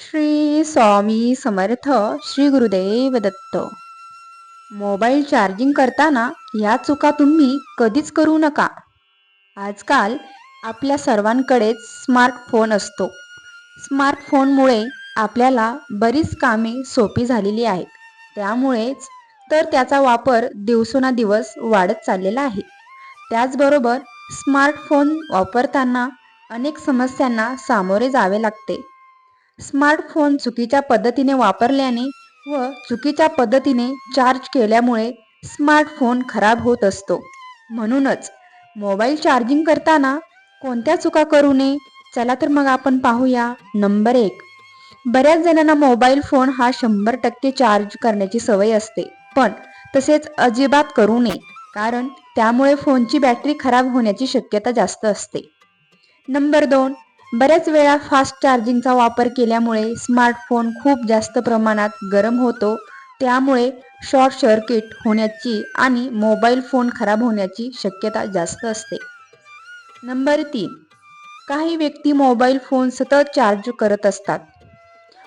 Shri Swami Samarth Shri Gurudev Datta mobile charging करताना या चुका तुम्ही कधीच करू नका. आजकाल आपल्या सर्वांकडेच स्मार्टफोन असतो. स्मार्टफोनमुळे आपल्याला बरीच कामे सोपी झालेली आहेत. त्यामुळेच तर त्याचा वापर दिवसेंदिवस वाढत चाललेला आहे. त्याचबरोबर स्मार्टफोन वापरताना अनेक समस्यांना सामोरे जावे लागते. स्मार्टफोन चुकीच्या पद्धतीने वापरल्याने व चुकीच्या पद्धतीने चार्ज केल्यामुळे स्मार्टफोन खराब होत असतो. म्हणूनच मोबाईल चार्जिंग करताना कोणत्या चुका करू नये चला तर मग आपण पाहूया. नंबर एक. बऱ्याच जणांना मोबाईल फोन हा शंभर टक्के चार्ज करण्याची सवय असते. पण तसेच अजिबात करू नये कारण त्यामुळे फोनची बॅटरी खराब होण्याची शक्यता जास्त असते. नंबर दोन. बऱ्याच वेळा फास्ट चार्जिंगचा वापर केल्यामुळे स्मार्टफोन खूप जास्त प्रमाणात गरम होतो. त्यामुळे शॉर्ट सर्किट होण्याची आणि मोबाईल फोन खराब होण्याची शक्यता जास्त असते. नंबर तीन काही व्यक्ती मोबाईल फोन सतत चार्ज करत असतात.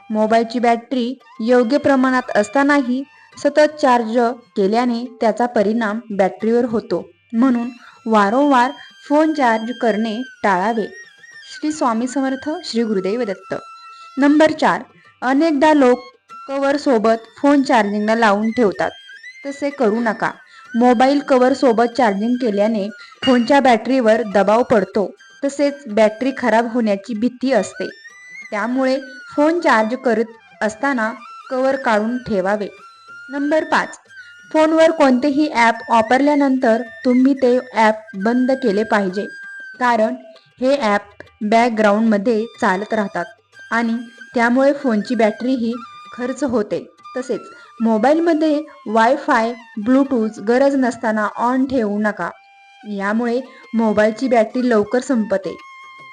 मोबाईलची बॅटरी योग्य प्रमाणात असतानाही सतत चार्ज केल्याने त्याचा परिणाम बॅटरीवर होतो. म्हणून वारंवार फोन चार्ज करणे टाळावे. श्री स्वामी समर्थ श्री गुरुदेव दत्त. नंबर चार. अनेकदा लोक कवर सोबत फोन चार्जिंगला लावून ठेवतात. तसे करू नका. मोबाईल कवर सोबत चार्जिंग केल्याने फोनच्या बॅटरीवर दबाव पडतो. तसेच बॅटरी खराब होण्याची भीती असते. त्यामुळे फोन चार्ज करत असताना कवर काढून ठेवावे. नंबर पाच. फोनवर कोणतेही ॲप वापरल्यानंतर तुम्ही ते ॲप बंद केले पाहिजे. कारण हे ॲप बॅकग्राऊंडमध्ये चालत राहतात. आणि त्यामुळे फोनची बॅटरीही खर्च होते. तसेच मोबाईलमध्ये वायफाय ब्लूटूथ गरज नसताना ऑन ठेवू नका. यामुळे मोबाईलची बॅटरी लवकर संपते.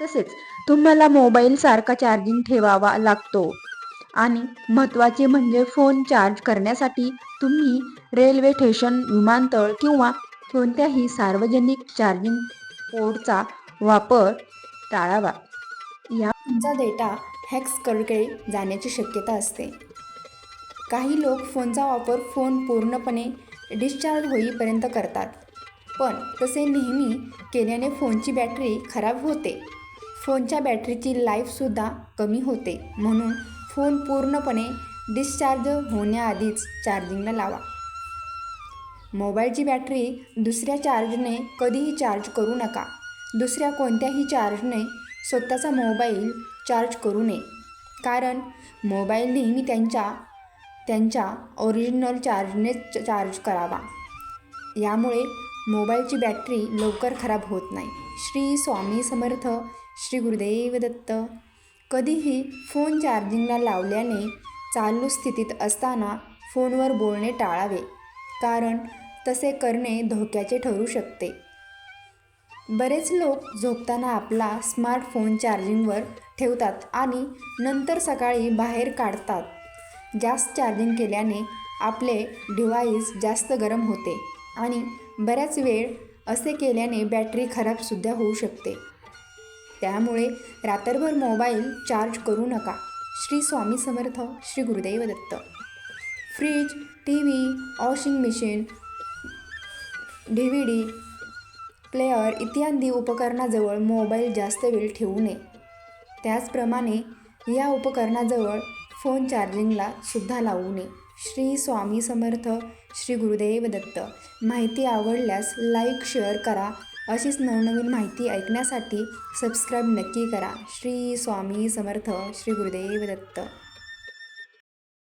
तसेच तुम्हाला मोबाईल सारखा चार्जिंग ठेवावा लागतो. आणि महत्त्वाचे म्हणजे फोन चार्ज करण्यासाठी तुम्ही रेल्वे स्टेशन विमानतळ किंवा कोणत्याही सार्वजनिक चार्जिंग पोर्टचा वापर टाळावा. या तुमचा डेटा हॅक्सकडे जाण्याची शक्यता असते. काही लोक फोनचा वापर फोन पूर्णपणे डिस्चार्ज होईपर्यंत करतात. पण तसे नेहमी केल्याने फोनची बॅटरी खराब होते. फोनच्या बॅटरीची लाईफसुद्धा कमी होते. म्हणून फोन पूर्णपणे डिस्चार्ज होण्याआधीच चार्जिंगला लावा. मोबाईलची बॅटरी दुसऱ्या चार्जने कधीही चार्ज करू नका. दुसऱ्या कोणत्याही चार्जने स्वतःचा मोबाईल चार्ज करू नये. कारण मोबाईल नेहमी त्यांच्या त्यांच्या ओरिजिनल चार्जनेच चार्ज करावा. यामुळे मोबाईलची बॅटरी लवकर खराब होत नाही. श्री स्वामी समर्थ श्री गुरुदेव दत्त. कधीही फोन चार्जिंगला लावल्याने चालू स्थितीत असताना फोनवर बोलणे टाळावे. कारण तसे करणे धोक्याचे ठरू शकते. बरेच लोक झोपताना आपला स्मार्टफोन चार्जिंगवर ठेवतात आणि नंतर सकाळी बाहेर काढतात. जास्त चार्जिंग केल्याने आपले डिव्हाइस जास्त गरम होते आणि बऱ्याच वेळ असे केल्याने बॅटरी खराबसुद्धा होऊ शकते. त्यामुळे रात्रभर मोबाईल चार्ज करू नका. Shri Swami Samarth Shri Gurudev Datta. Fridge T V washing machine D V D player इत्यादी उपकरणाजवळ मोबाईल जास्त वेळ ठेवू नये. त्याचप्रमाणे या उपकरणाजवळ फोन चार्जिंगला सुद्धा लावू नये. श्री स्वामी समर्थ श्री गुरुदेव दत्त. माहिती आवडल्यास लाईक शेअर करा. अशीच नवनवीन माहिती ऐकण्यासाठी सबस्क्राईब नक्की करा. श्री स्वामी समर्थ श्री गुरुदेव दत्त.